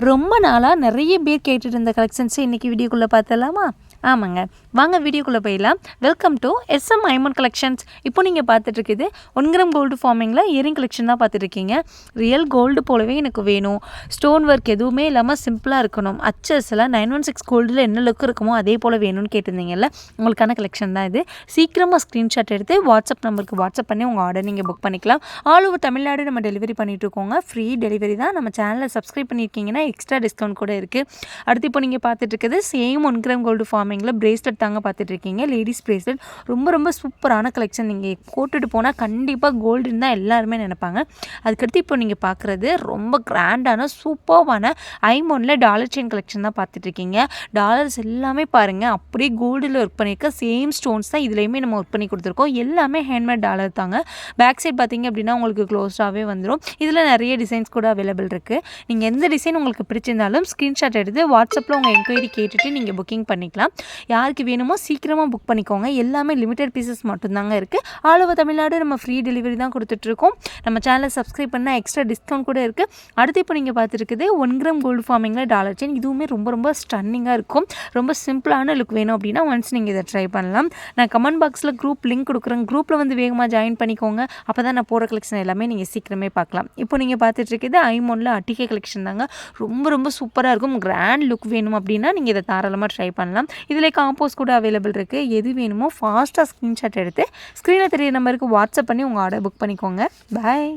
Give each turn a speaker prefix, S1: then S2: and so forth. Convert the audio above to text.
S1: ரொம்ப நாளாக நிறைய பேர் கேட்டுட்டு இருந்த கலெக்ஷன்ஸை இன்றைக்கி வீடியோக்குள்ளே பார்த்தலாமா ஆமாங்க. வாங்க வீடியோக்குள்ளே போயிடலாம். Welcome to SM Aiman collections இப்போ நீங்கள் பார்த்துட்ருக்குது ஒன் கிராம் கோல்டு ஃபார்மிங்கில் இயரிங் கலெக்ஷன் தான் பார்த்துட்ருக்கீங்க. ரியல் கோல்டு போலவே எனக்கு வேணும். ஸ்டோன் ஒர்க் எதுவுமே இல்லாமல் சிம்பிளாக இருக்கணும். அச்சஸில் நைன் ஒன் சிக்ஸ் கோல்டில் என்ன லுக் இருக்குமோ அதே போல் வேணும்னு கேட்டிருந்தீங்கல்ல உங்களுக்கான கலெக்ஷன் தான் இது. சீக்கிரமாக ஸ்க்ரீன்ஷாட் எடுத்து வாட்ஸ்அப் நம்பருக்கு வாட்ஸ்அப் பண்ணி உங்கள் ஆர்டர் நீங்கள் புக் பண்ணிக்கலாம். ஆல் ஓவர் தமிழ்நாடு நம்ம டெலிவரி பண்ணிட்டு இருக்கோங்க ஃப்ரீ டெலிவரி தான். நம்ம சேனலை சப்ஸ்கிரைப் பண்ணியிருக்கீங்கன்னா எக்ஸ்ட்ரா டிஸ்கவுண்ட் கூட இருக்குது அடுத்து இப்போ நீங்கள் பார்த்துட்ருக்குது சேம் ஒன் கிராம் கோல்டு ஃபார்மிங்கில் ப்ரேஸ்லெட் தாங்க பார்த்துட்டு இருக்கீங்க லேடிஸ் ப்ரேஸ்லெட் ரொம்ப ரொம்ப சூப்பரான கலெக்ஷன் நீங்கள் போட்டுட்டு போனால் கண்டிப்பாக கோல்டுன்னு தான் எல்லாருமே நினைப்பாங்க. அதுக்கடுத்து இப்போ நீங்கள் பார்க்குறது ரொம்ப கிராண்டான சூப்பர்வான ஐமோனில் டாலர் செயின் கலெக்ஷன் தான் பார்த்துட்ருக்கீங்க. டாலர்ஸ் எல்லாமே பாருங்கள் அப்படியே கோல்டில் ஒர்க் பண்ணியிருக்க சேம் ஸ்டோன்ஸ் தான் இதுலேயுமே நம்ம ஒர்க் பண்ணி கொடுத்துருக்கோம். எல்லாமே ஹேண்ட்மேட் டாலர் தாங்க. பேக் சைட் பார்த்தீங்க அப்படின்னா உங்களுக்கு க்ளோஸ்டாகவே வந்துடும் இதில் நிறைய டிசைன்ஸ் கூட அவைலபிள் இருக்குது நீங்கள் எந்த டிசைன் உங்களுக்கு பிடிச்சிருந்தாலும் ஸ்க்ரீன்ஷாட் எடுத்து வாட்ஸ்அப்பில் உங்கள் என்கொயரி கேட்டுட்டு நீங்கள் புக்கிங் பண்ணிக்கலாம். யாருக்கு வேணுமோ சீக்கிரமாக புக் பண்ணிக்கோங்க. எல்லாமே லிமிடெட் பீசஸ் மட்டும்தாங்க இருக்குது ஆல் ஓவர் தமிழ்நாடு நம்ம ஃப்ரீ டெலிவரி தான் கொடுத்துட்ருக்கோம். நம்ம சேனலை சப்ஸ்கிரைப் பண்ணால் எக்ஸ்ட்ரா டிஸ்கவுண்ட் கூட இருக்குது அடுத்து இப்போ நீங்கள் பார்த்துருக்குது ஒன் கிராம் கோல்டு ஃபார்மிங்கில் டாலர் செயின் இதுவுமே ரொம்ப ரொம்ப ஸ்டன்னிங்காக இருக்கும். ரொம்ப சிம்பிளான லுக் வேணும் அப்படின்னா ஒன்ஸ் நீங்கள் இதை ட்ரை பண்ணலாம். நான் கமெண்ட் பாக்ஸில் குரூப் லிங்க் கொடுக்குறேன். குரூப்பில் வந்து வேகமாக ஜாயின் பண்ணிக்கோங்க. அப்போ தான் நான் போகிற கலெக்ஷன் எல்லாமே நீங்கள் சீக்கிரமே பார்க்கலாம். இப்போ நீங்கள் பார்த்துட்ருக்குது ஐமோனில் அட்டிகை கலெக்ஷன் தாங்க. ரொம்ப ரொம்ப சூப்பராக இருக்கும். கிராண்ட் லுக் வேணும் அப்படின்னா நீங்கள் இதை தாராளமாக ட்ரை பண்ணலாம். இதில் காம்போஸ் கூட அவைலபிள் இருக்குது எது வேணுமோ ஃபாஸ்ட்டாக ஸ்க்ரீன்ஷாட் எடுத்து ஸ்க்ரீனில் தெரிய நம்பருக்கு வாட்ஸ்அப் பண்ணி உங்கள் ஆர்டர் புக் பண்ணிக்கோங்க. பாய்